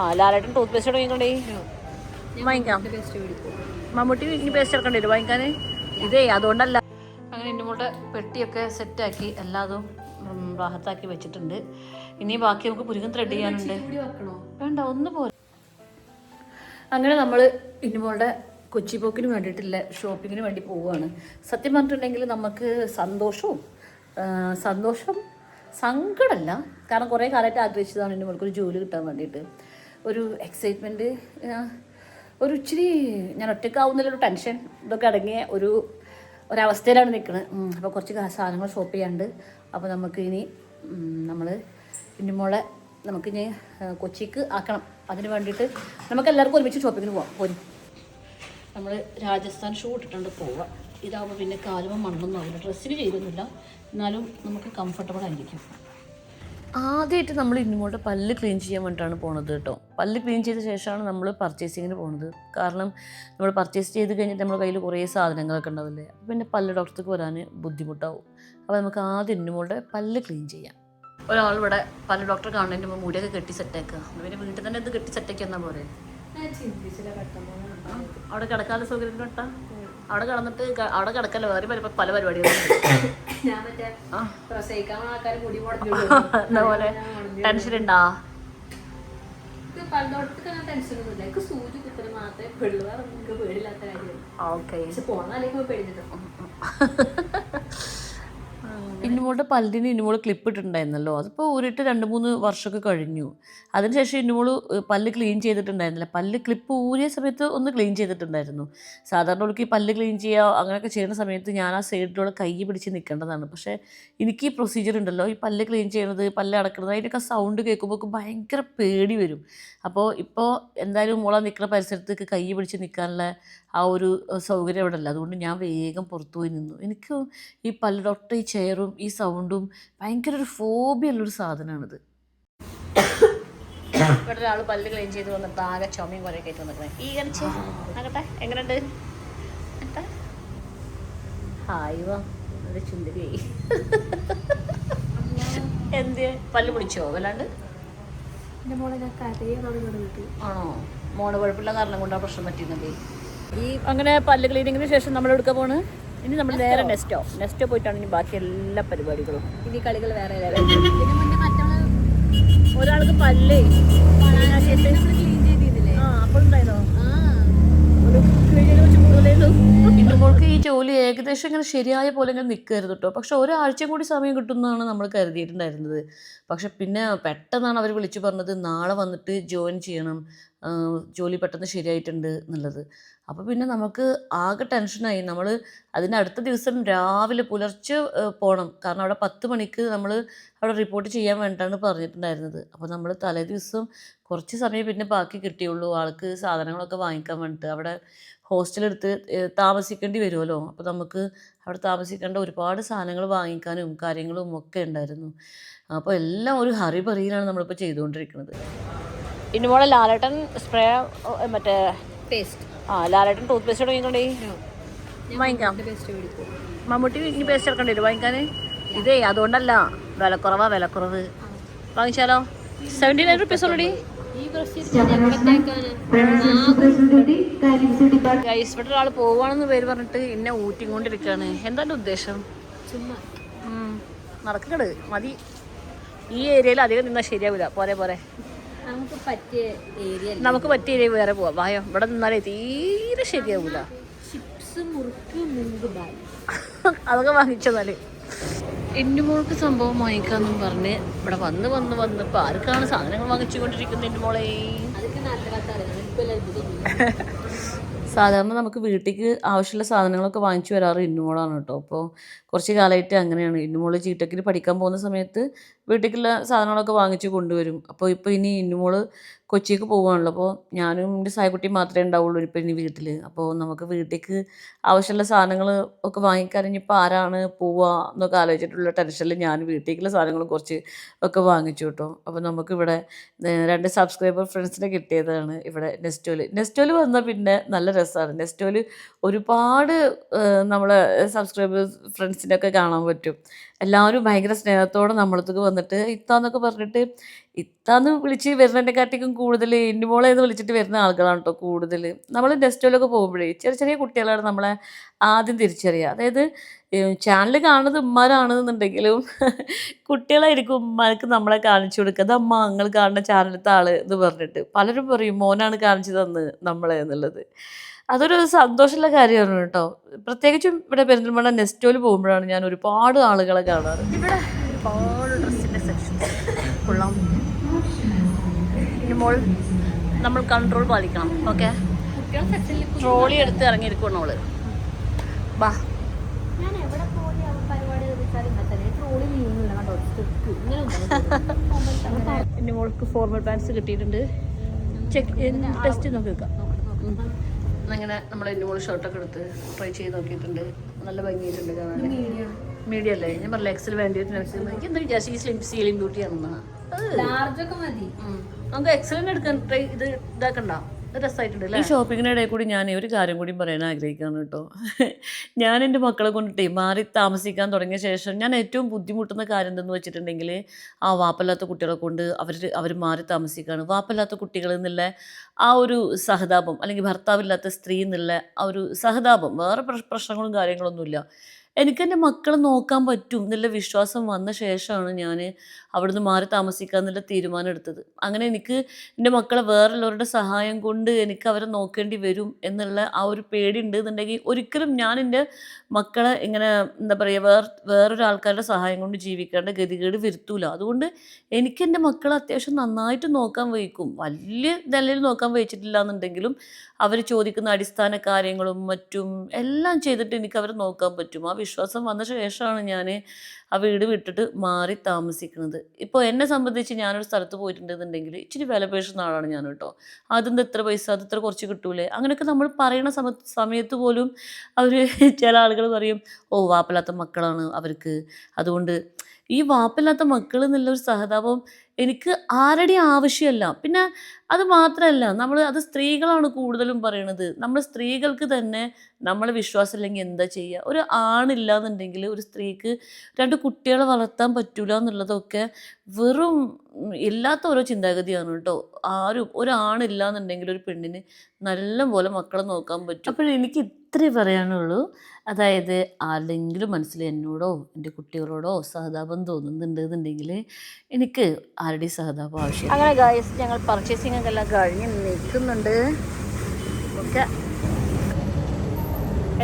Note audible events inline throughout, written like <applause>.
ആ ലാലേട്ടൻ tooth paste വാങ്ങിക്കൊണ്ടേ വാങ്ങിക്കാം. മമ്മൂട്ടി ഇനി പേസ്റ്റ് ഇറക്കേണ്ടി വരും. വാങ്ങിക്കാൻ ഇതേ അതുകൊണ്ടല്ല. അങ്ങനെ എന്റെ മോളുടെ പെട്ടിയൊക്കെ സെറ്റാക്കി എല്ലാതും റാഹത്താക്കി വെച്ചിട്ടുണ്ട്. ഇനി ബാക്കി നമുക്ക് പുരുകം ത്രെഡ് ചെയ്യാനുണ്ട്. വേണ്ട ഒന്ന് പോലെ അങ്ങനെ നമ്മൾ ഇന്നുമോളുടെ കൊച്ചിപ്പോക്കിന് വേണ്ടിയിട്ടില്ല ഷോപ്പിങ്ങിന് വേണ്ടി പോവുകയാണ് സത്യം പറഞ്ഞിട്ടുണ്ടെങ്കിൽ നമുക്ക് സന്തോഷവും സന്തോഷം സങ്കടമല്ല കാരണം കുറേ കാലമായിട്ട് ആഗ്രഹിച്ചതാണ് എന്റെ മോൾക്കൊരു ജോലി കിട്ടാൻ വേണ്ടിയിട്ട്. ഒരു എക്സൈറ്റ്മെന്റ് ഒരു ഇച്ചിരി ഞാൻ ഒറ്റയ്ക്കാവുന്നതിലൊരു ടെൻഷൻ ഇതൊക്കെ അടങ്ങിയ ഒരു ഒരവസ്ഥയിലാണ് നിൽക്കുന്നത് അപ്പോൾ കുറച്ച് സാധനങ്ങൾ ഷോപ്പ് ചെയ്യാണ്ട് അപ്പോൾ നമുക്ക് ഇനി നമ്മൾ കുഞ്ഞുമോളെ നമുക്കിനി കൊച്ചിക്ക് ആക്കണം. അതിന് വേണ്ടിയിട്ട് നമുക്ക് എല്ലാവർക്കും ഒരുമിച്ച് ഷോപ്പിങ്ങിന് പോവാം. പോരും. നമ്മൾ രാജസ്ഥാൻ ഷൂ ഇട്ടിട്ടുണ്ട് പോവാം. ഇതാകുമ്പോൾ പിന്നെ കാലുമ്പോൾ മണ്ണൊന്നും ആവില്ല. ഡ്രസ്സിന് ചെയ്തൊന്നുമില്ല. എന്നാലും നമുക്ക് കംഫർട്ടബിൾ ആയിരിക്കും. ആദ്യമായിട്ട് നമ്മൾ ഇന്നുമോളുടെ പല്ല് ക്ലീൻ ചെയ്യാൻ വേണ്ടിയിട്ടാണ് പോണത് കേട്ടോ. പല്ല് ക്ലീൻ ചെയ്ത ശേഷമാണ് നമ്മൾ പർച്ചേസിങ്ങിന് പോണത്. കാരണം നമ്മൾ പർച്ചേസ് ചെയ്ത് കഴിഞ്ഞിട്ട് നമ്മുടെ കയ്യിൽ കുറേ സാധനങ്ങളൊക്കെ ഉണ്ടാവില്ലേ? അപ്പോൾ പിന്നെ പല്ല് ഡോക്ടർക്ക് വരാൻ ബുദ്ധിമുട്ടാവും. അപ്പോൾ നമുക്ക് ആദ്യം ഇന്നുമോളുടെ പല്ല് ക്ലീൻ ചെയ്യാം. ഒരാൾ ഇവിടെ പല്ല് ഡോക്ടറെ കാണുന്നതിന് മുമ്പ് മുടിയൊക്കെ കെട്ടി സെറ്റാക്കുക പിന്നെ വീട്ടിൽ തന്നെ ഇത് കെട്ടി സെറ്റാക്കി എന്നാൽ പോരെ? അവിടെ കിടക്കാനുള്ള സൗകര്യം കേട്ടാ അവിടെ കിടന്നിട്ട് അവിടെ കിടക്കല്ലോ? വേറെ പല പല പരിപാടികളും പോലെ? ടെൻഷൻ ഉണ്ടാ ഓക്കെ <laughs> പക്ഷെ പോണ അല്ലെങ്കിൽ പേടിച്ചിട്ട് ഇന്നുമോളുടെ പല്ലിന് ഇന്നുമോൾ ക്ലിപ്പ് ഇട്ടിട്ടുണ്ടായിരുന്നല്ലോ. അതിപ്പോൾ ഒരിട്ട് രണ്ട് മൂന്ന് വർഷമൊക്കെ കഴിഞ്ഞു. അതിനുശേഷം ഇന്നുമോൾ ഏഹ്, പല്ല് ക്ലീൻ ചെയ്തിട്ടുണ്ടായിരുന്നില്ല. പല്ല് ക്ലിപ്പ് ഊരിയ സമയത്ത് ഒന്ന് ക്ലീൻ ചെയ്തിട്ടുണ്ടായിരുന്നു. സാധാരണ ഈ പല്ല് ക്ലീൻ ചെയ്യുക അങ്ങനെയൊക്കെ ചെയ്യുന്ന സമയത്ത് ഞാൻ ആ സൈഡിലൂടെ കൈ പിടിച്ച് നിൽക്കേണ്ടതാണ്. പക്ഷേ എനിക്ക് ഈ പ്രൊസീജിയർ ഉണ്ടല്ലോ. ഈ പല്ല് ക്ലീൻ ചെയ്യുന്നത് പല്ല് അടക്കുന്നത് അതിന്റെയൊക്കെ സൗണ്ട് കേൾക്കുമ്പോൾ ഭയങ്കര പേടി വരും. അപ്പോൾ ഇപ്പോൾ എന്തായാലും മോളാ നിൽക്കുന്ന പരിസരത്തേക്ക് കൈ പിടിച്ച് നിൽക്കാനുള്ള ആ ഒരു സൗകര്യം അവിടെ ഇല്ല അതുകൊണ്ട് ഞാൻ വേഗം പുറത്തു പോയി നിന്നു. എനിക്ക് ഈ പല്ല് ഡോക്ടർ ഈ ചെയറും ഈ സൗണ്ടും ഭയങ്കര ഒരു ഫോബിയ ഉള്ളൊരു സാധനമാണിത് ഇവിടെ ഒരാൾ പല്ല് ക്ലീൻ ചെയ്ത് വന്നിട്ട് ആകെ ചുമയും കുറേ കയറ്റി വന്നിരിക്കണേ ഈ കണിച്ച് ആകട്ടെ എങ്ങനെയുണ്ട്? ഹായ് വാ. ചുണ്ടി ചുന്ദരിയായി എന്ത് പല്ല് പിടിച്ചോ വല്ലാണ്ട്? മോളെ ആണോ? മോണ് കുഴപ്പമില്ല കാരണം കൊണ്ടാണ് പ്രശ്നം പറ്റുന്നത് ഈ അങ്ങനെ പല്ല് ക്ലീനിങ്ങിന് ശേഷം നമ്മൾ എടുക്കാൻ പോണ്? ഇനി നമ്മൾ നേരെ നെസ്റ്റോ നെസ്റ്റോ പോയിട്ടാണ് ഇനി ബാക്കി എല്ലാ പരിപാടികളും. ഇനി കളികൾ വേറെ ഒരാൾക്ക് പല്ല്. ഇന്നുമോൾക്ക് ഈ ജോലി ഏകദേശം ഇങ്ങനെ ശരിയായ പോലെ ഇങ്ങനെ നിൽക്കരുത് കേട്ടോ പക്ഷെ ഒരാഴ്ച കൂടി സമയം കിട്ടുമെന്നാണ് നമ്മൾ കരുതിയിട്ടുണ്ടായിരുന്നത്. പക്ഷെ പിന്നെ പെട്ടെന്നാണ് അവർ വിളിച്ചു പറഞ്ഞത് നാളെ വന്നിട്ട് ജോയിൻ ചെയ്യണം. ജോലി പെട്ടെന്ന് ശരിയായിട്ടുണ്ട് എന്നുള്ളത്. അപ്പോൾ പിന്നെ നമുക്ക് ആകെ ടെൻഷനായി നമ്മൾ അതിന്റെ അടുത്ത ദിവസം രാവിലെ പുലർച്ചെ പോകണം കാരണം അവിടെ പത്ത് മണിക്ക് നമ്മൾ അവിടെ റിപ്പോർട്ട് ചെയ്യാൻ വേണ്ടിയിട്ടാണ് പറഞ്ഞിട്ടുണ്ടായിരുന്നത്. അപ്പോൾ നമ്മൾ തലേ ദിവസം കുറച്ച് സമയം പിന്നെ ബാക്കി കിട്ടിയുള്ളൂ. ആൾക്ക് സാധനങ്ങളൊക്കെ വാങ്ങിക്കാൻ വേണ്ടിയിട്ട് അവിടെ ഹോസ്റ്റലെടുത്ത് താമസിക്കേണ്ടി വരുമല്ലോ അപ്പോൾ നമുക്ക് അവിടെ താമസിക്കേണ്ട ഒരുപാട് സാധനങ്ങൾ വാങ്ങിക്കാനും കാര്യങ്ങളും ഒക്കെ ഉണ്ടായിരുന്നു. അപ്പോൾ എല്ലാം ഒരു ഹറിബറിയിലാണ് നമ്മളിപ്പോൾ ചെയ്തുകൊണ്ടിരിക്കുന്നത്. ഇനി മോളെ ലാലേട്ടൻ സ്പ്രേ മറ്റേ പേസ്റ്റ് ആ ലാലേട്ടൻ ടൂത്ത് പേസ്റ്റ് വാങ്ങിക്കൊണ്ടേ. വാങ്ങിക്കാം. മമ്മൂട്ടി ഇനി പേസ്റ്റ് ഇറക്കേണ്ടി വരും. വാങ്ങിക്കാൻ ഇതേ അതുകൊണ്ടല്ല. വിലക്കുറവാ വിലക്കുറവ്. വാങ്ങിച്ചാലോ? സെവന്റി നയൻ റുപ്പീസ് ഓൾറെഡി ഇവിടെ ഒരാൾ പോവാണെന്ന് പേര് പറഞ്ഞിട്ട് എന്നെ ഊറ്റിക്കൊണ്ടിരിക്കുകയാണ് എന്താ എന്താണ് ഉദ്ദേശം? നടക്കട് മതി. ഈ ഏരിയയിൽ അധികം നിന്നാൽ ശരിയാവില്ല പോരെ പോരെ. നമുക്ക് പറ്റിയ ഏരിയ നമുക്ക് പറ്റിയ ഏരിയ വേറെ പോവാം. വായോ ഇവിടെ നിന്നാലേ തീരെ ശരിയാവൂല. ചിപ്സ് മുറുക്ക് മുങ്ക് ബാൽ അതൊക്കെ വാങ്ങിച്ചെന്നാൽ എന്റെ മോൾക്ക് സംഭവം വാങ്ങിക്കാന്നും പറഞ്ഞ് ഇവിടെ വന്ന് വന്ന് വന്ന് ഇപ്പൊ ആർക്കാണ് സാധനങ്ങൾ വാങ്ങിച്ചുകൊണ്ടിരിക്കുന്നത് എന്റെ മോളെ? അതൊക്കെ അറിയാം. അത്ഭുതം സാധാരണ നമുക്ക് വീട്ടിലേക്ക് ആവശ്യമുള്ള സാധനങ്ങളൊക്കെ വാങ്ങിച്ചു വരാറ് ഇന്നുമോളാണ് കേട്ടോ. അപ്പോൾ കുറച്ച് കാലമായിട്ട് അങ്ങനെയാണ്. ഇന്നുമോൾ ജീടെക്കിന് പഠിക്കാൻ പോകുന്ന സമയത്ത് വീട്ടിലേക്കുള്ള സാധനങ്ങളൊക്കെ വാങ്ങിച്ചു കൊണ്ടുവരും. അപ്പോൾ ഇപ്പോൾ ഇനി ഇന്നുമോൾ കൊച്ചിക്ക് പോവുകയാണല്ലോ അപ്പോൾ ഞാനും എന്റെ സായക്കുട്ടി മാത്രമേ ഉണ്ടാവുള്ളൂ ഇപ്പോൾ ഇനി വീട്ടിൽ അപ്പോൾ നമുക്ക് വീട്ടിലേക്ക് ആവശ്യമുള്ള സാധനങ്ങൾ ഒക്കെ വാങ്ങിക്കാൻ ഇനിയിപ്പോൾ ആരാണ് പോവുക എന്നൊക്കെ ആലോചിച്ചിട്ടുള്ള ടെൻഷനിൽ ഞാൻ വീട്ടിലേക്കുള്ള സാധനങ്ങൾ കുറച്ച് ഒക്കെ വാങ്ങിച്ചു കേട്ടോ. അപ്പോൾ നമുക്കിവിടെ രണ്ട് സബ്സ്ക്രൈബർ ഫ്രണ്ട്സിനെ കിട്ടിയതാണ് ഇവിടെ നെസ്റ്റോൽ. നെസ്റ്റോൽ വന്നാൽ പിന്നെ നല്ല രസമാണ് നെസ്റ്റോൽ ഒരുപാട് നമ്മളെ സബ്സ്ക്രൈബേഴ്സ് ഫ്രണ്ട്സിനൊക്കെ കാണാൻ പറ്റും. എല്ലാവരും ഭയങ്കര സ്നേഹത്തോടെ നമ്മളടുത്തേക്ക് വന്നിട്ട് ഇത്താന്നൊക്കെ പറഞ്ഞിട്ട് ഇത്താന്ന് വിളിച്ച് വരുന്നതിനെക്കാട്ടിക്കും കൂടുതൽ ഇന്നുമോളെ എന്ന് വിളിച്ചിട്ട് വരുന്ന ആളുകളാണ് കേട്ടോ കൂടുതൽ. നമ്മൾ ഡെസ്റ്റോലൊക്കെ പോകുമ്പോഴേ ചെറിയ ചെറിയ കുട്ടികളാണ് നമ്മളെ ആദ്യം തിരിച്ചറിയുക. അതായത് ചാനൽ കാണുന്നത് ഉമ്മാരാണെന്നുണ്ടെങ്കിലും കുട്ടികളായിരിക്കും ഉമ്മാർക്ക് നമ്മളെ കാണിച്ചു കൊടുക്കുക അത് അമ്മ നിങ്ങൾ കാണുന്ന ചാനലത്തെ ആൾ എന്ന് പറഞ്ഞിട്ട് പലരും പറയും മോനാണ് കാണിച്ചു തന്ന് നമ്മളെ എന്നുള്ളത്. അതൊരു സന്തോഷമുള്ള കാര്യമാണ് കേട്ടോ. പ്രത്യേകിച്ചും ഇവിടെ പെരിന്തൽമണ്ണ നെസ്റ്റോയിൽ പോകുമ്പോഴാണ് ഞാൻ ഒരുപാട് ആളുകളെ കാണാറ്. ഇവിടെ ഒരുപാട് ഡ്രസ്സിന്റെ സെക്ഷൻസ് കൊള്ളാം. ഇനി മോൾ നമ്മൾ കൺട്രോൾ പാലിക്കണം. ഓക്കെ ട്രോളി എടുത്ത് ഇറങ്ങിയിരിക്കണം അവൾ ബാ. ഞാൻ എവിടെ പോയി അവ പരിപാടി വെച്ചാൽ ഇങ്ങനെ തന്നെ ട്രോളി കണ്ടോ? സ്റ്റിക്ക് ഇങ്ങനെ. ഇനി മോൾക്ക് ഫോർമൽ പാൻസ് കിട്ടിയിട്ടുണ്ട്. ചെക്ക് ടെസ്റ്റ് നോക്കി വെക്കാം. അങ്ങനെ നമ്മൾ എന്റെ മോൾ ഷർട്ടൊക്കെ എടുത്ത് ട്രൈ ചെയ്ത് നോക്കിയിട്ടുണ്ട്. നല്ല ഭംഗിയായിട്ടുണ്ട് കാണാൻ. മീഡിയം അല്ലേ? ഞാൻ പറഞ്ഞ എക്സൽ വേണ്ടി എനിക്ക് എന്താ വിചാരിച്ചു ഈ സ്ലിം സീലിംഗ് ബ്യൂട്ടി ആണെന്നാ. ലാർജ് ഒക്കെ മതി. നമുക്ക് എക്സലിന് എടുക്കാൻ ട്രൈ ഇത് ഇതാക്കണ്ട. രസമായിട്ടുണ്ട് ഈ ഷോപ്പിങ്ങിനിടയിൽ കൂടി ഞാൻ ഒരു കാര്യം കൂടി പറയാൻ ആഗ്രഹിക്കുകയാണ് കേട്ടോ. <laughs> ഞാൻ എന്റെ മക്കളെ കൊണ്ടിട്ടേ മാറി താമസിക്കാൻ തുടങ്ങിയ ശേഷം ഞാൻ ഏറ്റവും ബുദ്ധിമുട്ടുന്ന കാര്യം എന്തെന്ന് വെച്ചിട്ടുണ്ടെങ്കിൽ ആ വാപ്പല്ലാത്ത കുട്ടികളെ കൊണ്ട് അവർ അവർ മാറി താമസിക്കുകയാണ് വാപ്പല്ലാത്ത കുട്ടികൾ എന്നുള്ള ആ ഒരു സഹതാപം അല്ലെങ്കിൽ ഭർത്താവില്ലാത്ത സ്ത്രീ എന്നുള്ള ആ ഒരു സഹതാപം വേറെ പ്രശ്- പ്രശ്നങ്ങളും കാര്യങ്ങളൊന്നുമില്ല. എനിക്ക് എന്റെ മക്കളെ നോക്കാൻ പറ്റും എന്നുള്ള വിശ്വാസം വന്ന ശേഷമാണ് ഞാൻ അവിടുന്ന് മാറി താമസിക്കുക എന്നുള്ള തീരുമാനം എടുത്തത്. അങ്ങനെ എനിക്ക് എന്റെ മക്കളെ വേറുള്ളവരുടെ സഹായം കൊണ്ട് എനിക്ക് അവരെ നോക്കേണ്ടി വരും എന്നുള്ള ആ ഒരു പേടി ഉണ്ട് എന്നുണ്ടെങ്കിൽ ഒരിക്കലും ഞാൻ എന്റെ മക്കളെ ഇങ്ങനെ എന്താ പറയുക വേറെ വേറൊരാൾക്കാരുടെ സഹായം കൊണ്ട് ജീവിക്കേണ്ട ഗതികേട് വരുത്തൂല. അതുകൊണ്ട് എനിക്ക് എന്റെ മക്കളെ അത്യാവശ്യം നന്നായിട്ട് നോക്കാൻ വഹിക്കും. വലിയ നിലയിൽ നോക്കാൻ വഹിച്ചിട്ടില്ല എന്നുണ്ടെങ്കിലും അവർ ചോദിക്കുന്ന അടിസ്ഥാന കാര്യങ്ങളും മറ്റും എല്ലാം ചെയ്തിട്ട് എനിക്ക് അവരെ നോക്കാൻ പറ്റും. ആ വിശ്വാസം വന്ന ശേഷമാണ് ഞാൻ ആ വീട് വിട്ടിട്ട് മാറി താമസിക്കുന്നത്. ഇപ്പോൾ എന്നെ സംബന്ധിച്ച് ഞാനൊരു സ്ഥലത്ത് പോയിട്ടുണ്ടെന്നുണ്ടെങ്കിൽ ഇച്ചിരി വില പേശുന്ന ആളാണ് ഞാൻ കേട്ടോ. അതിന്റെ എത്ര പൈസ? അത് ഇത്ര കുറച്ച് കിട്ടൂലേ? അങ്ങനെയൊക്കെ നമ്മൾ പറയുന്ന സമ സമയത്ത് പോലും അവർ <laughs> ചില ആളുകൾ പറയും ഓ വാപ്പില്ലാത്ത മക്കളാണ് അവർക്ക്. അതുകൊണ്ട് ഈ വാപ്പില്ലാത്ത മക്കൾ എന്നുള്ളൊരു സഹതാപം എനിക്ക് ആരുടെയും ആവശ്യമല്ല പിന്നെ അത് മാത്രമല്ല നമ്മൾ അത് സ്ത്രീകളാണ് കൂടുതലും പറയണത്. നമ്മൾ സ്ത്രീകൾക്ക് തന്നെ നമ്മളെ വിശ്വാസമില്ലെങ്കിൽ എന്താ ചെയ്യുക ഒരു ആണില്ല എന്നുണ്ടെങ്കിൽ ഒരു സ്ത്രീക്ക് രണ്ട് കുട്ടികളെ വളർത്താൻ പറ്റൂല എന്നുള്ളതൊക്കെ വെറും ഇല്ലാത്ത ഓരോ ചിന്താഗതിയാണ് കേട്ടോ. ആരും ഒരാണില്ല എന്നുണ്ടെങ്കിൽ ഒരു പെണ്ണിന് നല്ല പോലെ മക്കളെ നോക്കാൻ പറ്റും. അപ്പോൾ എനിക്ക് ഇത്രേ പറയാനുള്ളൂ. അതായത് ആരുടെങ്കിലും മനസ്സിൽ എന്നോടോ എന്റെ കുട്ടികളോടോ സഹതാപം തോന്നുന്നുണ്ട് എന്നുണ്ടെങ്കിൽ എനിക്ക് ആരുടെയും സഹതാപം ആവശ്യം അങ്ങനെ ഗായസ് ഞങ്ങൾ പർച്ചേസിംഗ് ഒക്കെ എല്ലാം കഴിഞ്ഞ് നിൽക്കുന്നുണ്ട്. ഓക്കെ.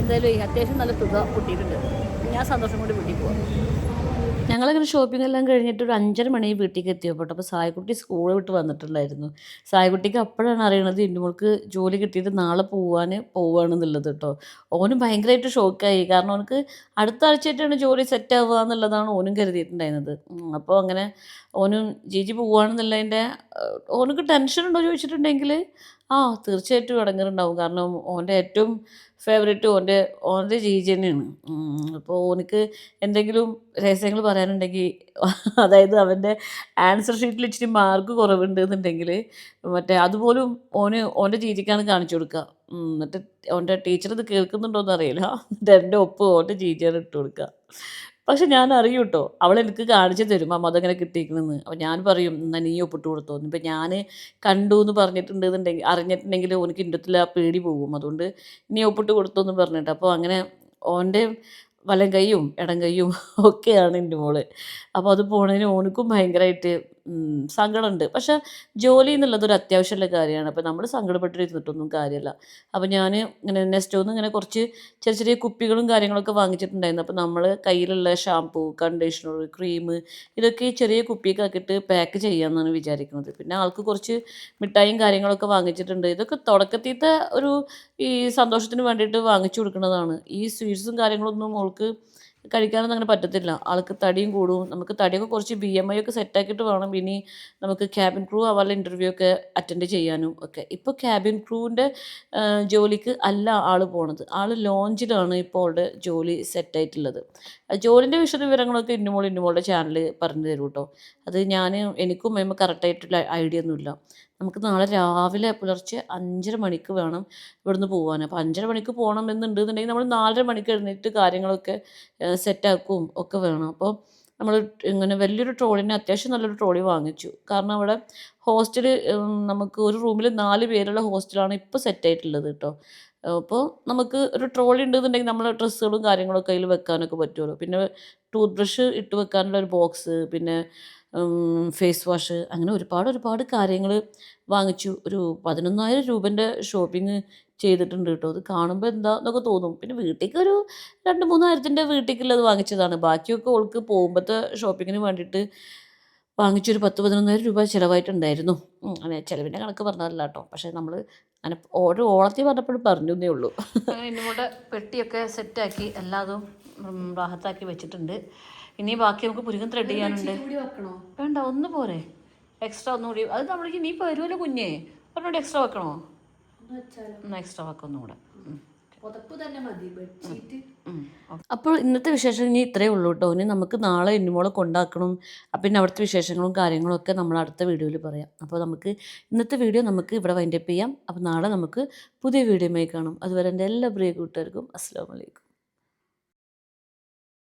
എന്തായാലും അത്യാവശ്യം നല്ല തുക കിട്ടിയിട്ടുണ്ട് ഞാൻ സന്തോഷം കൊണ്ട് വീട്ടിൽ പോവാം. ഞങ്ങളങ്ങനെ ഷോപ്പിംഗ് എല്ലാം കഴിഞ്ഞിട്ട് ഒരു അഞ്ചര മണി വീട്ടിലേക്ക് എത്തിയപ്പോൾ അപ്പോൾ സായ്ക്കുട്ടി സ്കൂൾ വിട്ട് വന്നിട്ടുണ്ടായിരുന്നു. സായ്ക്കുട്ടിക്ക് അപ്പോഴാണ് അറിയണത് ഇന്നുമോൾക്ക് ജോലി കിട്ടിയിട്ട് നാളെ പോവാൻ പോവുകയാണെന്നുള്ളത് കേട്ടോ. ഓനും ഭയങ്കരമായിട്ട് ഷോക്കായി കാരണം അവനക്ക് അടുത്ത ആഴ്ചയായിട്ടാണ് ജോലി സെറ്റ് ആവുക എന്നുള്ളതാണ് ഓനും കരുതിയിട്ടുണ്ടായിരുന്നത്. അപ്പോൾ അങ്ങനെ ഓനും ജിജി പോവുകയാണെന്നുള്ളതിന്റെ ഓനക്ക് ടെൻഷൻ ഉണ്ടോ ചോദിച്ചിട്ടുണ്ടെങ്കിൽ ആ തീർച്ചയായിട്ടും ഇടങ്ങറുണ്ടാവും. കാരണം ഓന്റെ ഏറ്റവും ഫേവറേറ്റ് ഓന്റെ ഓന്റെ ജീജി തന്നെയാണ്. അപ്പോൾ ഓനക്ക് എന്തെങ്കിലും രഹസ്യങ്ങൾ പറയാനുണ്ടെങ്കിൽ <laughs> അതായത് അവന്റെ ആൻസർ ഷീറ്റിൽ ഇച്ചിരി മാർക്ക് കുറവുണ്ട് എന്നുണ്ടെങ്കിൽ മറ്റേ അതുപോലും ഓന് ഓന്റെ ജീജിക്കാണ് കാണിച്ചു കൊടുക്കുക എന്നിട്ട് ഓന്റെ ടീച്ചർ ഇത് കേൾക്കുന്നുണ്ടോ എന്നറിയില്ല <laughs> എന്റെ ഒപ്പ് ഓന്റെ ജീജിയാണ് ഇട്ട് കൊടുക്കുക പക്ഷെ ഞാൻ അറിയും കേട്ടോ അവൾ എനിക്ക് കാണിച്ചു തരും അമ്മ അതങ്ങനെ കിട്ടിയിരിക്കണമെന്ന് അപ്പോൾ ഞാൻ പറയും എന്നാൽ നീ ഒപ്പിട്ട് കൊടുത്തോ. ഇപ്പം ഞാൻ കണ്ടു എന്ന് പറഞ്ഞിട്ടുണ്ടെന്നുണ്ടെങ്കിൽ അറിഞ്ഞിട്ടുണ്ടെങ്കിൽ ഓനക്ക് ഇന്റത്തിൽ ആ പേടി പോകും. അതുകൊണ്ട് നീ ഒപ്പിട്ട് കൊടുത്തോ എന്ന് പറഞ്ഞിട്ട് അപ്പോൾ അങ്ങനെ ഓന്റെ വലം കൈയും ഇടം കൈയും <laughs> ഒക്കെയാണ് എന്റെ മോൾ. അപ്പോൾ അത് പോണതിന് ഓനക്കും ഭയങ്കരമായിട്ട് സങ്കടമുണ്ട്. പക്ഷെ ജോലി എന്നുള്ളത് ഒരു അത്യാവശ്യമുള്ള കാര്യമാണ്. അപ്പോൾ നമ്മൾ സങ്കടപ്പെട്ടിരുന്നിട്ടൊന്നും കാര്യമല്ല അപ്പോൾ ഞാൻ ഇങ്ങനെ നെസ്റ്റോന്ന് ഇങ്ങനെ കുറച്ച് ചെറിയ ചെറിയ കുപ്പികളും കാര്യങ്ങളൊക്കെ വാങ്ങിച്ചിട്ടുണ്ടായിരുന്നു. അപ്പോൾ നമ്മൾ കയ്യിലുള്ള ഷാംപൂ കണ്ടീഷണർ ക്രീം ഇതൊക്കെ ചെറിയ കുപ്പിയൊക്കെ ആക്കിയിട്ട് പാക്ക് ചെയ്യാമെന്നാണ് വിചാരിക്കുന്നത്. പിന്നെ ആൾക്ക് കുറച്ച് മിഠായിയും കാര്യങ്ങളൊക്കെ വാങ്ങിച്ചിട്ടുണ്ട്. ഇതൊക്കെ തുടക്കത്തിലത്തെ ഒരു ഈ സന്തോഷത്തിന് വേണ്ടിയിട്ട് വാങ്ങിച്ചു കൊടുക്കുന്നതാണ്. ഈ സ്വീറ്റ്സും കാര്യങ്ങളൊന്നും അവൾക്ക് കഴിക്കാനൊന്നും അങ്ങനെ പറ്റത്തില്ല. ആൾക്ക് തടിയും കൂടും. നമുക്ക് തടിയൊക്കെ കുറച്ച് ബി എം ഐ ഒക്കെ സെറ്റാക്കിയിട്ട് വേണം ഇനി നമുക്ക് ക്യാബിൻ ക്രൂ ആവാനുള്ള ഇന്റർവ്യൂ ഒക്കെ അറ്റൻഡ് ചെയ്യാനും ഒക്കെ. ഇപ്പോൾ ക്യാബിൻ ക്രൂവിന്റെ ജോലിക്ക് അല്ല ആൾ പോണത്. ആൾ ലോഞ്ചിലാണ് ഇപ്പോൾ അവളുടെ ജോലി സെറ്റായിട്ടുള്ളത് ജോലിന്റെ വിശദ വിവരങ്ങളൊക്കെ ഇന്നുമോൾ ഇന്നുമോളുടെ ചാനൽ പറഞ്ഞു തരും കേട്ടോ അത് ഞാൻ എനിക്കും മേമ കറക്റ്റായിട്ടുള്ള ഐഡിയ ഒന്നുമില്ല. നമുക്ക് നാളെ രാവിലെ പുലർച്ചെ അഞ്ചര മണിക്ക് വേണം ഇവിടുന്ന് പോകാൻ അപ്പോൾ അഞ്ചര മണിക്ക് പോകണം എന്നുണ്ടെന്നുണ്ടെങ്കിൽ നമ്മൾ നാലര മണിക്ക് എഴുന്നേറ്റ് കാര്യങ്ങളൊക്കെ സെറ്റാക്കും ഒക്കെ വേണം. അപ്പോൾ നമ്മൾ ഇങ്ങനെ വലിയൊരു ട്രോളിനെ അത്യാവശ്യം നല്ലൊരു ട്രോളി വാങ്ങിച്ചു. കാരണം അവിടെ ഹോസ്റ്റൽ നമുക്ക് ഒരു റൂമിൽ നാല് പേരുള്ള ഹോസ്റ്റലാണ് ഇപ്പോൾ സെറ്റായിട്ടുള്ളത് കേട്ടോ അപ്പോൾ നമുക്ക് ഒരു ട്രോളി ഉണ്ടെന്നുണ്ടെങ്കിൽ നമ്മൾ ഡ്രസ്സുകളും കാര്യങ്ങളൊക്കെ അതിൽ വെക്കാനൊക്കെ പറ്റുമല്ലോ പിന്നെ ടൂത്ത് ബ്രഷ് ഇട്ട് വെക്കാനുള്ള ഒരു ബോക്സ് പിന്നെ ഫേസ് വാഷ് അങ്ങനെ ഒരുപാട് ഒരുപാട് കാര്യങ്ങൾ വാങ്ങിച്ചു. ഒരു പതിനൊന്നായിരം രൂപേന്റെ ഷോപ്പിംഗ് ചെയ്തിട്ടുണ്ട് കേട്ടോ. അത് കാണുമ്പോൾ എന്താ എന്നൊക്കെ തോന്നും. പിന്നെ വീട്ടിലേക്ക് ഒരു രണ്ട് മൂന്നായിരത്തിന്റെ വീട്ടിലേക്കുള്ളത് വാങ്ങിച്ചതാണ്. ബാക്കിയൊക്കെ ഓൾക്ക് പോകുമ്പോഴത്തെ ഷോപ്പിങ്ങിന് വേണ്ടിയിട്ട് വാങ്ങിച്ചൊരു പത്ത് പതിനൊന്നായിരം രൂപ ചിലവായിട്ടുണ്ടായിരുന്നു. അങ്ങനെ ചിലവിന്റെ കണക്ക് പറഞ്ഞതല്ല കേട്ടോ. പക്ഷേ നമ്മൾ അങ്ങനെ ഓരോ ഓളത്തിൽ പറഞ്ഞപ്പോഴും പറഞ്ഞു ഉള്ളൂ. പെട്ടിയൊക്കെ സെറ്റാക്കി എല്ലാതും റാഹത്താക്കി വെച്ചിട്ടുണ്ട്. ഇനി ബാക്കി നമുക്ക് പുരുകം ത്രെഡ് ചെയ്യാനുണ്ട്. കൂടി വെക്കണോ? വേണ്ട ഒന്ന് പോരെ. എക്സ്ട്രാ ഒന്നുകൂടി അത് നമ്മൾക്ക് നീ വരുമല്ലോ കുഞ്ഞേ. ഒന്നുകൂടി എക്സ്ട്രാ വെക്കണോ? എക്സ്ട്രാ വെക്കാം ഒന്നുകൂടെ തന്നെ മതി ബെഡ്ഷീറ്റ്. അപ്പോൾ ഇന്നത്തെ വിശേഷം ഇനി ഇത്രയേ ഉള്ളൂ കേട്ടോ. ഇനി നമുക്ക് നാളെ എന്നുമോളെ കൊണ്ടാക്കണം. അപ്പം പിന്നെ അവിടുത്തെ വിശേഷങ്ങളും കാര്യങ്ങളും ഒക്കെ നമ്മൾ അടുത്ത വീഡിയോയിൽ പറയാം. അപ്പോൾ നമുക്ക് ഇന്നത്തെ വീഡിയോ നമുക്ക് ഇവിടെ വൈൻഡപ്പ് ചെയ്യാം. അപ്പോൾ നാളെ നമുക്ക് പുതിയ വീഡിയോയുമായി കാണാം. അതുവരെ എന്റെ എല്ലാ പ്രിയ കൂട്ടുകാർക്കും അസ്സാം വലൈക്കും